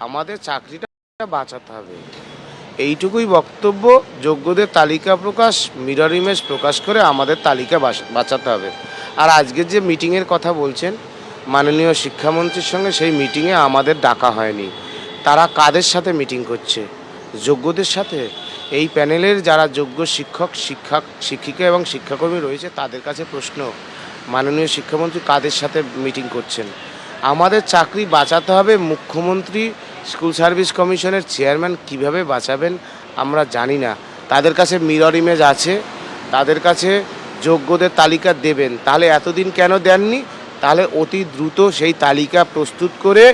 আমাদের চাকরিটা বাঁচাতে হবে। এইটুকুই বক্তব্য, যোগ্যদের তালিকা প্রকাশ মিরর ইমেজ প্রকাশ করে আমাদের তালিকা বাঁচাতে হবে। আর আজকের যে মিটিংয়ের কথা বলছেন, মাননীয় শিক্ষামন্ত্রীর সঙ্গে সেই মিটিংয়ে আমাদের ডাকা হয়নি। তারা কাদের সাথে মিটিং করছে? যোগ্যদের সাথে? এই প্যানেলের যারা যোগ্য শিক্ষক শিক্ষক শিক্ষিকা এবং শিক্ষাকর্মী রয়েছে, তাদের কাছে প্রশ্ন, মাননীয় শিক্ষামন্ত্রী কাদের সাথে মিটিং করছেন? আমাদের চাকরি বাঁচাতে হবে মুখ্যমন্ত্রী স্কুল সার্ভিস কমিশনের চেয়ারম্যান কীভাবে বাঁচাবেন আমরা জানি না। তাদের কাছে মিরর ইমেজ আছে, তাদের কাছে যোগ্যদের তালিকা দেবেন। তাহলে এতদিন কেন দেননি? তাহলে অতি দ্রুত সেই তালিকা প্রস্তুত করে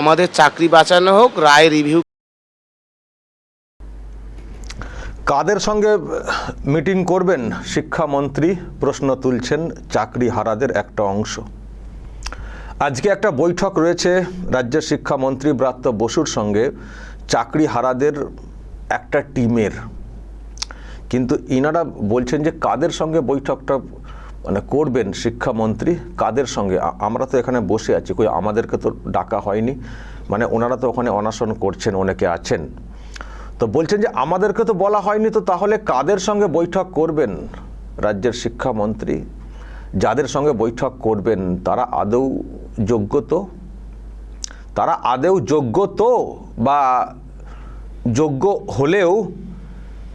আমাদের চাকরি বাঁচানো হোক, রায় রিভিউ কাদের সঙ্গে মিটিং করবেন? শিক্ষামন্ত্রী প্রশ্ন তুলছেন চাকরি হারাদের একটা অংশ। আজকে একটা বৈঠক রয়েছে রাজ্যের শিক্ষামন্ত্রী ব্রাত্য বসুর সঙ্গে। চাকরি হারাদের একটা টিমের। কিন্তু ইনারা বলছেন যে কাদের সঙ্গে বৈঠকটা মানে করবেন শিক্ষামন্ত্রী? কাদের সঙ্গে? আমরা তো এখানে বসে আছি, কই আমাদেরকে তো ডাকা হয়নি। মানে ওনারা তো ওখানে অনশন করছেন, অনেকে আছেন। তো বলছেন যে আমাদেরকে তো বলা হয়নি, তো তাহলে কাদের সঙ্গে বৈঠক করবেন রাজ্যের শিক্ষামন্ত্রী? যাদের সঙ্গে বৈঠক করবেন, তারা আদৌ যোগ্য তো? তারা আদৌ যোগ্য তো বা যোগ্য হলেও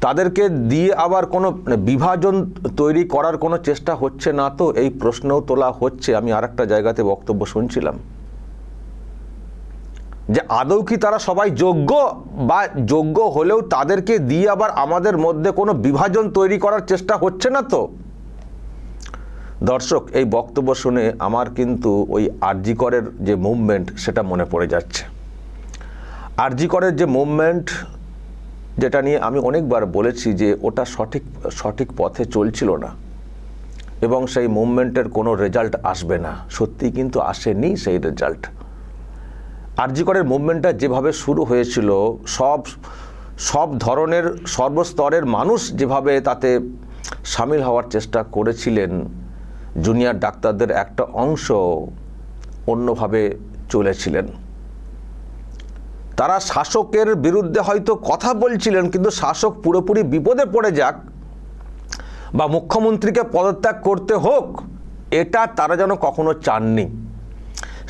তাদেরকে দিয়ে আবার কোনো বিভাজন তৈরি করার কোনো চেষ্টা হচ্ছে না তো? এই প্রশ্নও তোলা হচ্ছে। আমি আরেকটা জায়গাতে বক্তব্য শুনছিলাম। যে আদৌ কি তারা সবাই যোগ্য বা যোগ্য হলেও তাদেরকে দিয়ে আবার আমাদের মধ্যে কোনো বিভাজন তৈরি করার চেষ্টা হচ্ছে না তো? দর্শক, এই বক্তব্য শুনে আমার কিন্তু ওই আরজিকরের যে মুভমেন্ট সেটা মনে পড়ে যাচ্ছে। আরজিকরের যে মুভমেন্ট যেটা নিয়ে আমি অনেকবার বলেছি যে ওটা সঠিক সঠিক পথে চলছিল না এবং সেই মুভমেন্টের কোনো রেজাল্ট আসবে না। সত্যি কিন্তু আসেনি সেই রেজাল্ট আরজিকরের মুভমেন্টটা যেভাবে শুরু হয়েছিল, সব সব ধরনের সর্বস্তরের মানুষ যেভাবে তাতে সামিল হওয়ার চেষ্টা করেছিলেন জুনিয়র ডাক্তারদের একটা অংশ অন্যভাবে চলেছিলেন। তারা শাসকের বিরুদ্ধে হয়তো কথা বলছিলেন, কিন্তু শাসক পুরোপুরি বিপদে পড়ে যাক বা মুখ্যমন্ত্রীকে পদত্যাগ করতে হোক, এটা তারা যেন কখনো চাননি।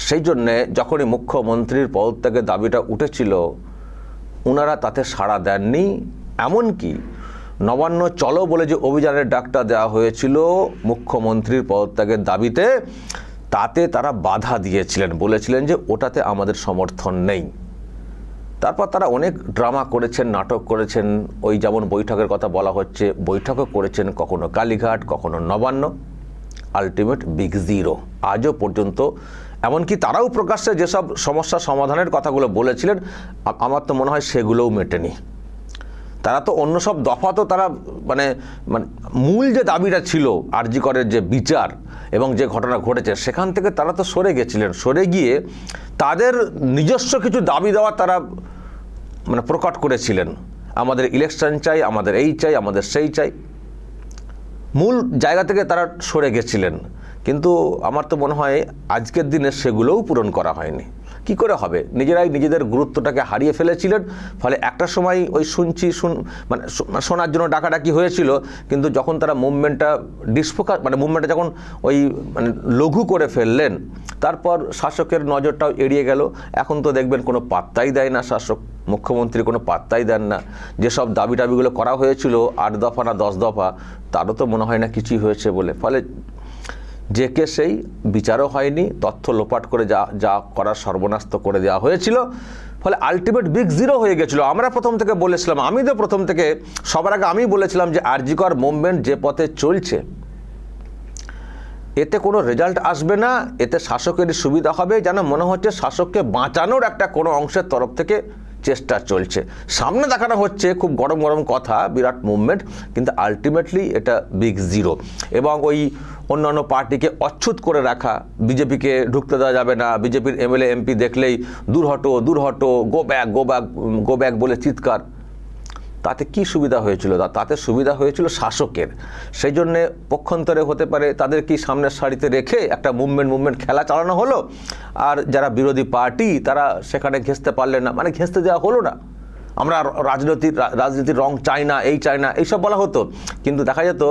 সেই জন্যে যখনই মুখ্যমন্ত্রীর পদত্যাগের দাবিটা উঠেছিল ওনারা তাতে সাড়া দেননি। এমনকি নবান্ন চলো বলে যে অভিযানের ডাকটা দেওয়া হয়েছিল, মুখ্যমন্ত্রীর পদত্যাগের দাবিতে, তাতে তারা বাধা দিয়েছিলেন, বলেছিলেন যে ওটাতে আমাদের সমর্থন নেই। তারপর তারা অনেক ড্রামা করেছেন, নাটক করেছেন, ওই যেমন বৈঠকের কথা বলা হচ্ছে, বৈঠকও করেছেন কখনো কালীঘাট, কখনো নবান্ন আলটিমেট বিগ জিরো আজও পর্যন্ত, এমনকি তারাও প্রকাশ্যে যেসব সমস্যা সমাধানের কথাগুলো বলেছিলেন আমার তো মনে হয় সেগুলোও মেটেনি। তারা তো অন্য সব দফা তো তারা মানে মানে মূল যে দাবিটা ছিল আরজিকরের যে বিচার এবং যে ঘটনা ঘটেছে, সেখান থেকে তারা তো সরে গেছিলেন। সরে গিয়ে তাদের নিজস্ব কিছু দাবি দেওয়া তারা মানে প্রকট করেছিলেন। আমাদের ইলেকশন চাই, আমাদের এই চাই, আমাদের সেই চাই। মূল জায়গা থেকে তারা সরে গেছিলেন। কিন্তু আমার তো মনে হয় আজকের দিনে সেগুলোও পূরণ করা হয়নি। কি করে হবে? নিজেরাই নিজেদের গুরুত্বটাকে হারিয়ে ফেলেছিলেন, ফলে একটা সময় ওই শুনছি শুন মানে মানে শোনার জন্য ডাকাডাকি হয়েছিল, কিন্তু যখন তারা মুভমেন্টটা ডিসফোকাস মানে মুভমেন্টটা যখন ওই মানে লঘু করে ফেললেন, তারপর শাসকের নজরটাও এড়িয়ে গেল। এখন তো দেখবেন কোনো পাত্তাই দেয় না শাসক, মুখ্যমন্ত্রী কোনো পাত্তাই দেন না। যেসব দাবি টাবিগুলো করা হয়েছিল, আট দফা না দশ দফা, তারও তো মনে হয় না কিছুই হয়েছে বলে। ফলে যে কে সেই বিচারও হয়নি, তথ্য লোপাট করে যা যা করার সর্বনাশ তো করে দেওয়া হয়েছিল। ফলে আলটিমেট বিগ জিরো হয়ে গেছিল। আমরা প্রথম থেকে বলেছিলাম, আমি তো প্রথম থেকে, সবার আগে আমি বলেছিলাম যে আরজিকর মুভমেন্ট যে পথে চলছে, এতে কোনো রেজাল্ট আসবে না, এতে শাসকেরই সুবিধা হবে, যেন মনে হচ্ছে শাসককে বাঁচানোর একটা কোনো অংশের তরফ থেকে চেষ্টা চলছে। সামনে দেখানো হচ্ছে খুব গরম গরম কথা, বিরাট মুভমেন্ট কিন্তু আলটিমেটলি এটা বিগ জিরো এবং ওই অন্যান্য পার্টিকে অচ্ছুত করে রাখা, বিজেপিকে ঢুকতে দেওয়া যাবে না। বিজেপির এমএলএ, এমপি দেখলেই দূর হটো দূর হটো go back go back go back বলে চিৎকার। তাতে কি সুবিধা হয়েছিল? তাতে সুবিধা হয়েছিল শাসকের। সেই জন্যে পক্ষান্তরে হতে পারে তাদের কি সামনের সারিতে রেখে একটা মুভমেন্ট মুভমেন্ট খেলা চালানো হলো? আর যারা বিরোধী পার্টি, তারা সেখানে ঘেঁচতে পারলেন না। মানে ঘেঁচতে দেওয়া হলো না। আমরা রাজনৈতিক রাজনীতির রং চাই না, এই চাই না, এইসব বলা হতো। কিন্তু দেখা যেত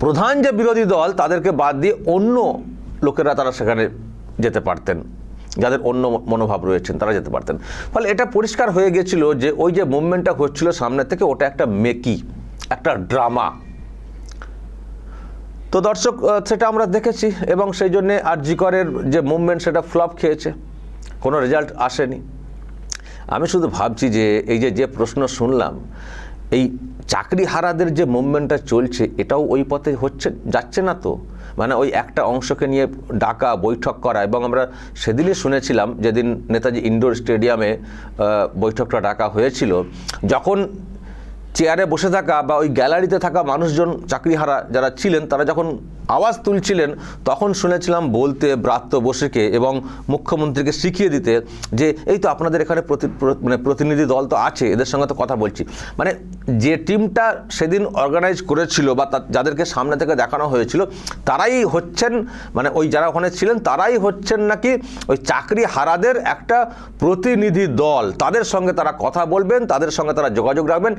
প্রধান যে বিরোধী দল, তাদেরকে বাদ দিয়ে অন্য লোকেরা তারা সেখানে যেতে পারতেন। যাদের অন্য মনোভাব রয়েছেন, তারা যেতে পারতেন। ফলে এটা পরিষ্কার হয়ে গেছিল যে, ওই যে মুভমেন্টটা হচ্ছিল সামনে থেকে, ওটা একটা মেকি, একটা ড্রামা। তো দর্শক সেটা আমরা দেখেছি এবং সেই জন্যে আরজিকরের যে মুভমেন্ট, সেটা ফ্লপ খেয়েছে। কোনো রেজাল্ট আসেনি। আমি শুধু ভাবছি যে, এই যে যে প্রশ্ন শুনলাম, এই চাকরি হারাদের যে মুভমেন্টটা চলছে, এটাও ওই পথে হচ্ছে, যাচ্ছে না তো? মানে ওই একটা অংশকে নিয়ে ডাকা, বৈঠক করা এবং আমরা সেদিনই শুনেছিলাম যেদিন নেতাজি ইনডোর স্টেডিয়ামে বৈঠকটা ডাকা হয়েছিল। যখন চেয়ারে বসে থাকা বা ওই গ্যালারিতে থাকা মানুষজন, চাকরিহারা যারা ছিলেন, তারা যখন আওয়াজ তুলছিলেন, তখন শুনেছিলাম বলতে ব্রাত্য বসেকে এবং মুখ্যমন্ত্রীকে শিখিয়ে দিতে যে, এই তো আপনাদের এখানে প্রতি মানে প্রতিনিধি দল তো আছে, এদের সঙ্গে তো কথা বলছি। মানে যে টিমটা সেদিন অর্গানাইজ করেছিল বা যাদেরকে সামনে থেকে দেখানো হয়েছিল, তারাই হচ্ছেন মানে ওই যারা ওখানে ছিলেন, তারাই হচ্ছেন নাকি ওই চাকরি হারাদের একটা প্রতিনিধি দল। তাদের সঙ্গে তারা কথা বলবেন, তাদের সঙ্গে তারা যোগাযোগ রাখবেন।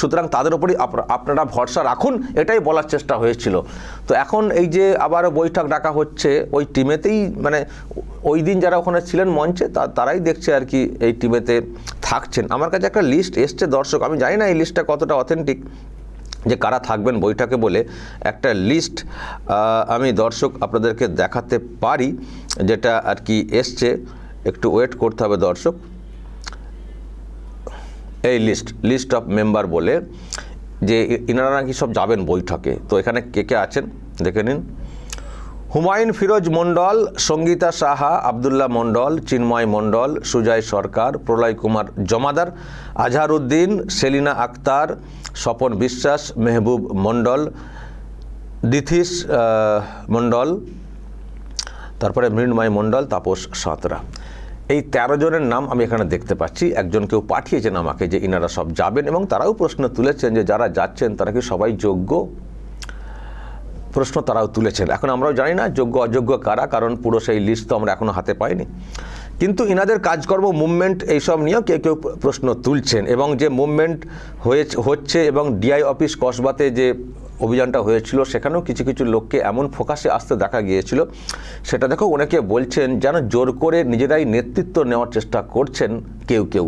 সুতরাং তাদের উপরই আপ- আপনারা ভরসা রাখুন, এটাই বলার চেষ্টা হয়েছিল। তো এখন এই যে আবার বৈঠক ডাকা হচ্ছে, ওই টিমেতেই মানে ওই দিন যারা ওখানে ছিলেন মঞ্চে তারাই দেখছে আর কি এই টিমেতে থাকছেন। আমার কাছে একটা লিস্ট এসছে, দর্শক, আমি জানি না এই লিস্টটা কতটা অথেন্টিক যে কারা থাকবেন বৈঠকে বলে একটা লিস্ট আমি দর্শক আপনাদেরকে দেখাতে পারি, যেটা আর কি এসছে। একটু ওয়েট করতে হবে দর্শক। এই লিস্ট লিস্ট অফ মেম্বার বলে যে ইনারা নাকি সব যাবেন বৈঠকে। তো এখানে কে কে আছেন? দেখে নিন। হুমায়ুন ফিরোজ মণ্ডল, সঙ্গীতা সাহা, আবদুল্লাহ মণ্ডল, চিন্ময় মণ্ডল, সুজয় সরকার, প্রলয় কুমার জমাদার, আজহারউদ্দিন, সেলিনা আক্তার, স্বপন বিশ্বাস, মেহবুব মণ্ডল দিথিস মণ্ডল, তারপরে মৃন্ময় মণ্ডল, তাপস সাঁতরা। এই তেরো জনের নাম আমি এখানে দেখতে পাচ্ছি। একজন কেউ পাঠিয়েছেন আমাকে যে ইনারা সব যাবেন এবং তারাও প্রশ্ন তুলেছেন যে যারা যাচ্ছেন তারা কি সবাই যোগ্য? প্রশ্ন তারাও তুলেছেন। এখন আমরাও জানি না যোগ্য, অযোগ্য কারা, কারণ পুরো সেই লিস্ট তো আমরা এখনও হাতে পাইনি। কিন্তু ইনাদের কাজকর্ম মুভমেন্ট এইসব নিয়েও কেউ কেউ প্রশ্ন তুলছেন এবং যে মুভমেন্ট হয়েছে, হচ্ছে এবং ডিআই অফিস কসবাতে যে অভিযানটা হয়েছিল, সেখানেও কিছু কিছু লোককে এমন ফোকাসে আসতে দেখা গিয়েছিল। সেটা দেখো অনেকে বলছেন, যেন জোর করে নিজেরাই নেতৃত্ব নেওয়ার চেষ্টা করছেন কেউ কেউ।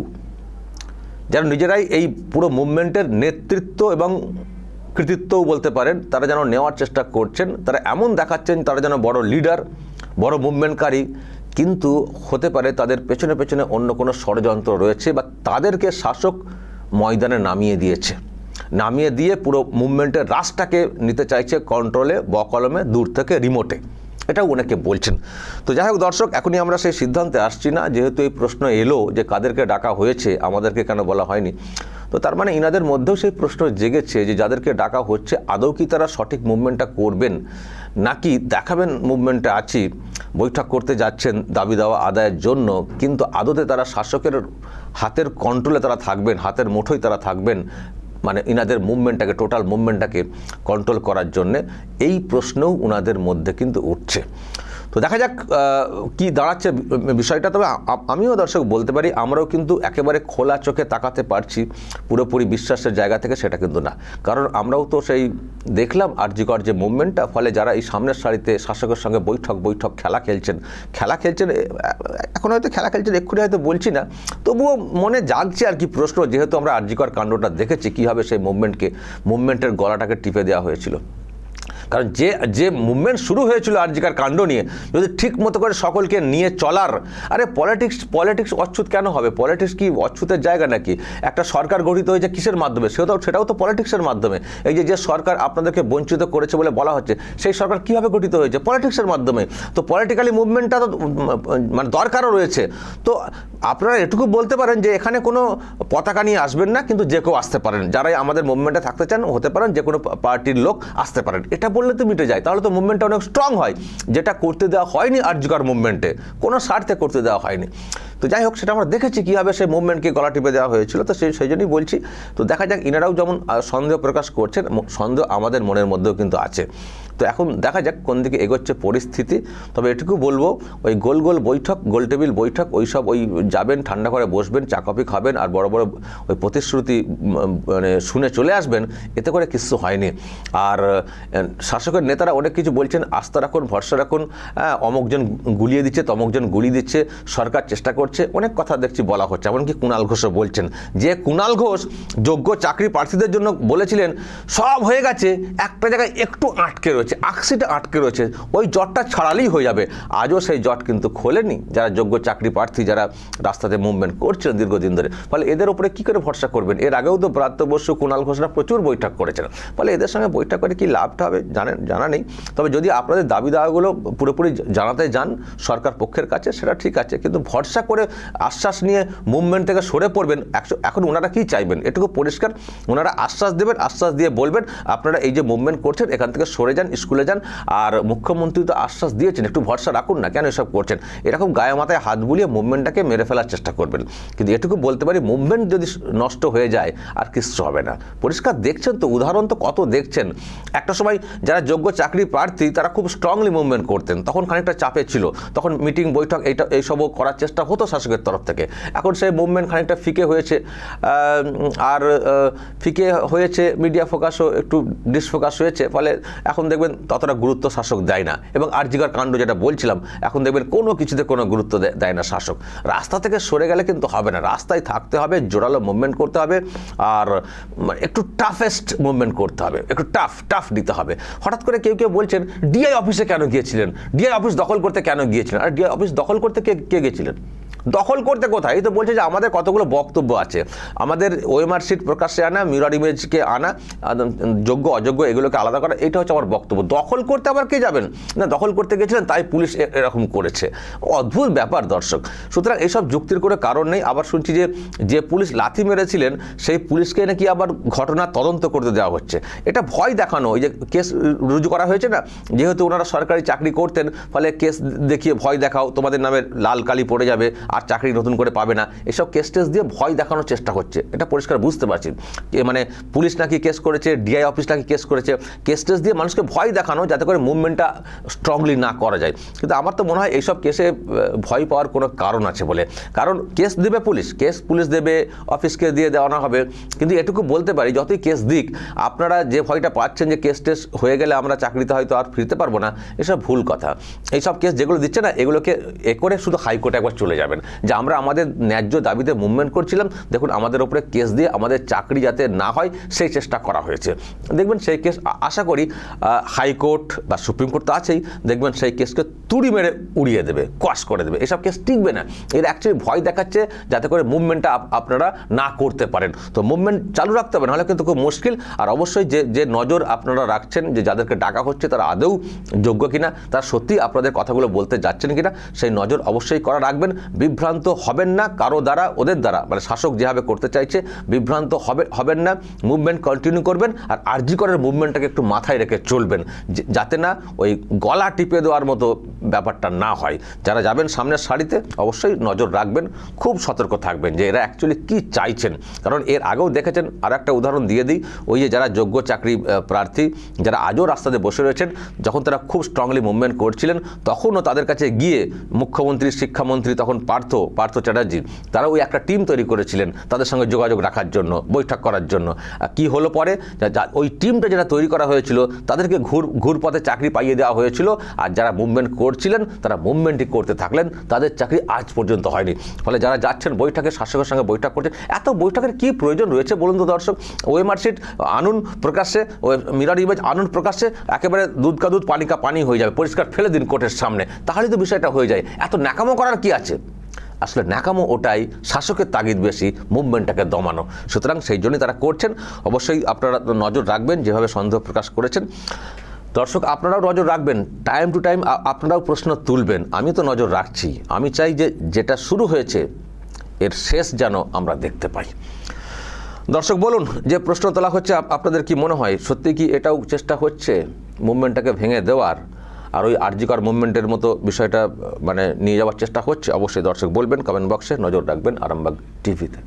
যেন নিজেরাই এই পুরো মুভমেন্টের নেতৃত্ব এবং কৃতিত্বও বলতে পারেন, তারা যেন নেওয়ার চেষ্টা করছেন। তারা এমন দেখাচ্ছেন, তারা যেন বড় লিডার, বড় মুভমেন্টকারী, কিন্তু হতে পারে তাদের পেছনে পেছনে অন্য কোনো ষড়যন্ত্র রয়েছে বা তাদেরকে শাসক ময়দানে নামিয়ে দিয়েছে। নামিয়ে দিয়ে পুরো মুভমেন্টের রাসটাকে নিতে চাইছে কন্ট্রোলে বকলমে দূর থেকে রিমোটে। এটাও অনেকে বলছেন। তো যাই হোক দর্শক, এখনই আমরা সেই সিদ্ধান্তে আসছি না। যেহেতু এই প্রশ্ন এলো যে কাদেরকে ডাকা হয়েছে, আমাদেরকে কেন বলা হয়নি, তো তার মানে ইনাদের মধ্যেও সেই প্রশ্ন জেগেছে যে যাদেরকে ডাকা হচ্ছে, আদৌ কি তারা সঠিক মুভমেন্টটা করবেন? নাকি দেখাবেন মুভমেন্টে আছি, বৈঠক করতে যাচ্ছেন দাবি দেওয়া আদায়ের জন্য, কিন্তু আদতে তারা শাসকের হাতের কন্ট্রোলে তারা থাকবেন, হাতের মুঠোয় তারা থাকবেন মানে ইনাদের মুভমেন্টটাকে টোটাল মুভমেন্টটাকে কন্ট্রোল করার জন্যে এই প্রশ্নও ওনাদের মধ্যে কিন্তু উঠছে। তো দেখা যাক কি দাঁড়াচ্ছে বিষয়টা। তবে আমিও দর্শক বলতে পারি, আমরাও কিন্তু একেবারে খোলা চোখে তাকাতে পারছি, পুরোপুরি বিশ্বাসের জায়গা থেকে সেটা কিন্তু না। কারণ আমরাও তো সেই দেখলাম আরজিকর যে মুভমেন্টটা, ফলে যারা এই সামনের সারিতে শাসকের সঙ্গে বৈঠক বৈঠক, খেলা খেলছেন খেলা খেলছেন এখন হয়তো খেলা খেলছেন এক্ষুনি হয়তো বলছি না, তবুও মনে জাগছে আর কি প্রশ্ন, যেহেতু আমরা আরজিকর কাণ্ডটা দেখেছি, কীভাবে সেই মুভমেন্টকে, মুভমেন্টের গলাটাকে টিপে দেওয়া হয়েছিল। কারণ যে যে মুভমেন্ট শুরু হয়েছিল আরজিকার কাণ্ড নিয়ে, যদি ঠিক মতো করে সকলকে নিয়ে চলার, আরে পলিটিক্স পলিটিক্স অচ্ছুত কেন হবে? পলিটিক্স কি অচ্ছুতের জায়গা নাকি? একটা সরকার গঠিত হয়েছে কিসের মাধ্যমে? সেটাও সেটাও তো পলিটিক্সের মাধ্যমে। এই যে যে সরকার আপনাদেরকে বঞ্চিত করেছে বলে বলা হচ্ছে, সেই সরকার কীভাবে গঠিত হয়েছে? পলিটিক্সের মাধ্যমে। তো পলিটিক্যালি মুভমেন্টটা তো মানে দরকারও রয়েছে। তো আপনারা এটুকু বলতে পারেন যে এখানে কোনো পতাকা নিয়ে আসবেন না, কিন্তু যে কেউ আসতে পারেন। যারাই আমাদের মুভমেন্টে থাকতে চান, হতে পারেন, যে কোনো পার্টির লোক আসতে পারেন। এটা বললে তো মিটে যায়। তাহলে তো মুভমেন্টটা অনেক স্ট্রং হয়। যেটা করতে দেওয়া হয়নি আর্যকার মুভমেন্টে কোনো স্বার্থে করতে দেওয়া হয়নি। তো যাই হোক সেটা আমরা দেখেছি কীভাবে সেই মুভমেন্টকে গলা টিপে দেওয়া হয়েছিল তো সেই সেই জন্যই বলছি। তো দেখা যাক ইনারাও যেমন সন্দেহ প্রকাশ করছেন সন্দেহ আমাদের মনের মধ্যেও কিন্তু আছে। তো এখন দেখা যাক কোন দিকে এগোচ্ছে পরিস্থিতি তবে এটুকু বলব ওই গোল গোল বৈঠক গোল টেবিল বৈঠক ওই সব ওই যাবেন ঠান্ডা করে বসবেন চা কফি খাবেন আর বড় বড় ওই প্রতিশ্রুতি মানে শুনে চলে আসবেন এতে করে কিছু হয়নি। আর শাসকের নেতারা অনেক কিছু বলছেন আস্থা রাখুন ভরসা রাখুন হ্যাঁ, অমুকজন গুলিয়ে দিচ্ছে তমকজন গুলিয়ে দিচ্ছে সরকার চেষ্টা করছে অনেক কথা দেখছি বলা হচ্ছে, এমনকি কুণাল ঘোষও বলছেন। যে কুণাল ঘোষ যোগ্য চাকরি প্রার্থীদের জন্য বলেছিলেন, সব হয়ে গেছে, একটা জায়গায় একটু আটকে রয়েছে আকসিটা আটকে রয়েছে, ওই জটটা ছাড়ালেই হয়ে যাবে। আজও সেই জট কিন্তু খোলেনি, যারা যোগ্য চাকরি প্রার্থী, যারা রাস্তাতে মুভমেন্ট করছিলেন দীর্ঘদিন ধরে। ফলে এদের উপরে কী করে ভরসা করবেন? এর আগেও তো ব্রাত্য বসু, কুণাল ঘোষরা প্রচুর বৈঠক করেছেন। ফলে এদের সঙ্গে বৈঠক করে কি লাভটা হবে, জানেন, জানা নেই। তবে যদি আপনাদের দাবি দাওয়াগুলো পুরোপুরি জানাতে যান, সরকার পক্ষের কাছে, সেটা ঠিক আছে। কিন্তু ভরসা করে আশ্বাস নিয়ে মুভমেন্ট থেকে সরে পড়বেন। এখন ওনারা কি চাইবেন? এটুকু পরিষ্কার। ওনারা আশ্বাস দেবেন, আশ্বাস দিয়ে বলবেন, আপনারা এই যে মুভমেন্ট করছেন, এখান থেকে সরে যান, স্কুলে যান। আর মুখ্যমন্ত্রী তো আশ্বাস দিয়েছেন, একটু ভরসা রাখুন না, কেন এসব করছেন? এরকম গায়ে মাথায় হাত বুলিয়ে মুভমেন্টটাকে মেরে ফেলার চেষ্টা করবেন। কিন্তু এটুকু বলতে পারি, মুভমেন্ট যদি নষ্ট হয়ে যায়, আর কিছু হবে না। পরিষ্কার দেখছেন তো, উদাহরণ তো কত দেখছেন। একটা সময় যারা যোগ্য চাকরি প্রার্থী, তারা খুব স্ট্রংলি মুভমেন্ট করতেন। তখন খানিকটা চাপে ছিল। তখন মিটিং বৈঠক, এইটা এইসবও করার চেষ্টা হতো শাসকের তরফ থেকে। এখন সেই মুভমেন্ট খানিকটা ফিকে হয়েছে। আর ফিকে হয়েছে মিডিয়া ফোকাসও একটু ডিসফোকাস হয়েছে, ফলে এখন দেখবেন ততটা গুরুত্ব শাসক দেয় না। এবং আরজিকর কাণ্ড যেটা বলছিলাম, এখন দেখবেন কোনো কিছুতে কোনো গুরুত্ব দেয় না শাসক। রাস্তা থেকে সরে গেলে কিন্তু হবে না। রাস্তায় থাকতে হবে, জোরালো মুভমেন্ট করতে হবে, আর মানে একটু টাফেস্ট মুভমেন্ট করতে হবে। একটু টাফ টাফ দিতে হবে। হঠাৎ করে কেউ কেউ বলছেন ডিআই অফিসে কেন গিয়েছিলেন? ডিআই অফিস দখল করতে কেন গিয়েছিলেন? আর ডিআই অফিস দখল করতে কে কে গেছিলেন দখল করতে কোথায়? এই তো বলছে যে আমাদের কতগুলো বক্তব্য আছে। আমাদের ওএমআর শিট প্রকাশ্যে আনা, মিরর ইমেজকে আনা যোগ্য, অযোগ্য, এগুলোকে আলাদা করা, এটা হচ্ছে আমার বক্তব্য। দখল করতে আবার কে যাবেন? না, দখল করতে গেছিলেন, তাই পুলিশ এরকম করেছে। অদ্ভুত ব্যাপার, দর্শক। সুতরাং এইসব যুক্তির করে কারণ নেই। আবার শুনছি যে যে পুলিশ লাথি মেরেছিলেন, সেই পুলিশকে নাকি আবার ঘটনা তদন্ত করতে দেওয়া হচ্ছে। এটা ভয় দেখানো, ওই যে কেস রুজু করা হয়েছে না? যেহেতু ওনারা সরকারি চাকরি করতেন, ফলে কেস দেখিয়ে ভয় দেখাও, তোমাদের নামে লাল কালি পড়ে যাবে আর চাকরি নতুন করে পাবে না। এসব কেস টেস দিয়ে ভয় দেখানোর চেষ্টা হচ্ছে। এটা পরিষ্কার বুঝতে পারছি। মানে পুলিশ নাকি কেস করেছে ডিআই অফিস নাকি কেস করেছে। কেস টেস দিয়ে মানুষকে ভয় দেখানো, যাতে করে মুভমেন্টটা স্ট্রংলি না করা যায়। কিন্তু আমার তো মনে হয় এইসব কেসে ভয় পাওয়ার কোনো কারণ আছে বলে। কারণ কেস দেবে পুলিশ কেস পুলিশ দেবে অফিসকে দিয়ে দেওয়ানো হবে। কিন্তু এটুকু বলতে পারি, যতই কেস দিক, আপনারা যে ভয়টা পাচ্ছেন যে কেস টেস হয়ে গেলে আমরা চাকরিতে হয়তো আর ফিরতে পারব না, এসব ভুল কথা। এইসব কেস যেগুলো দিচ্ছে না, এগুলোকে এ করে শুধু হাইকোর্টে একবার চলে যাবেন। যে আমরা আমাদের ন্যায্য দাবিতে মুভমেন্ট করছিলাম। দেখুন, আমাদের উপরে কেস দিয়ে আমাদের চাকরি যাতে না হয়, সেই চেষ্টা করা হয়েছে। দেখবেন সেই কেস আশা করি হাইকোর্ট বা সুপ্রিম কোর্ট তো আছেই, দেখবেন সেই কেসকে তুড়ি মেরে উড়িয়ে দেবে কস করে দেবে। এসব কেস টিকবে না। এর অ্যাকচুয়ালি ভয় দেখাচ্ছে, যাতে করে মুভমেন্টটা আপনারা না করতে পারেন। তো মুভমেন্ট চালু রাখতে হবে, নাহলে কিন্তু খুব মুশকিল। আর অবশ্যই যে যে নজর আপনারা রাখছেন, যে যাদেরকে ডাকা হচ্ছে, তারা আদৌ যোগ্য কিনা, তারা সত্যি আপনাদের কথাগুলো বলতে যাচ্ছেন কিনা, সেই নজর অবশ্যই করা রাখবেন। বিভ্রান্ত হবেন না কারও দ্বারা, ওদের দ্বারা। মানে শাসক যেভাবে করতে চাইছে, বিভ্রান্ত হবে হবেন না। মুভমেন্ট কন্টিনিউ করবেন আর আর্জি করার মুভমেন্টটাকে একটু মাথায় রেখে চলবেন। যাতে না ওই গলা টিপে দেওয়ার মতো ব্যাপারটা না হয়। যারা যাবেন সামনের সারিতে অবশ্যই নজর রাখবেন, খুব সতর্ক থাকবেন যে এরা অ্যাকচুয়ালি কি চাইছেন। কারণ এর আগেও দেখেছেন, আর একটা উদাহরণ দিয়ে দিই, ওই যে যারা যোগ্য চাকরি প্রার্থী, যারা আজও রাস্তাতে বসে রয়েছেন, যখন তারা খুব স্ট্রংলি মুভমেন্ট করছিলেন, তখনও তাদের কাছে গিয়ে মুখ্যমন্ত্রী, শিক্ষামন্ত্রী, তখন পার্থ পার্থ চ্যাটার্জি, তারা ওই একটা টিম তৈরি করেছিলেন তাদের সঙ্গে যোগাযোগ রাখার জন্য, বৈঠক করার জন্য। কি হলো পরে? ওই টিমটা যেটা তৈরি করা হয়েছিল, তাদেরকে ঘুর, ঘুরপথে চাকরি পাইয়ে দেওয়া হয়েছিল, আর যারা মুভমেন্ট করছিলেন, তারা মুভমেন্টই করতে থাকলেন, তাদের চাকরি আজ পর্যন্ত হয়নি। ফলে যারা যাচ্ছেন বৈঠকে শাসকের সঙ্গে বৈঠক করছেন এত বৈঠকের কি প্রয়োজন রয়েছে বলুন তো দর্শক? ওএমআর শিট আনুন প্রকাশ্যে মিরর ইমেজ আনুন প্রকাশ্যে, একেবারে দুধ কা দুধ, পানি কা পানি হয়ে যাবে, পরিষ্কার ফেলে দিন কোর্টের সামনে। তাহলেই তো বিষয়টা হয়ে যায়। এত ন্যাকামো করার কি আছে? আসলে ন্যাকামো ওটাই, শাসকের তাগিদ বেশি, মুভমেন্টটাকে দমানো। সুতরাং সেই জন্যই তারা করছেন। অবশ্যই আপনারা নজর রাখবেন, যেভাবে সন্দেহ প্রকাশ করেছেন। দর্শক, আপনারাও নজর রাখবেন টাইম টু টাইম আপনারাও প্রশ্ন তুলবেন। আমি তো নজর রাখছি। আমি চাই যে যেটা শুরু হয়েছে, এর শেষ যেন আমরা দেখতে পাই। দর্শক, বলুন যে প্রশ্ন তোলা হচ্ছে আপনাদের কি মনে হয়? সত্যি কি এটাও চেষ্টা হচ্ছে মুভমেন্টটাকে ভেঙে দেওয়ার? আর ওই আরজিকর মুভমেন্টের মতো বিষয়টা মানে নিয়ে যাওয়ার চেষ্টা হচ্ছে? অবশ্যই দর্শক, বলবেন কমেন্ট বক্সে নজর রাখবেন আরামবাগ টিভিতে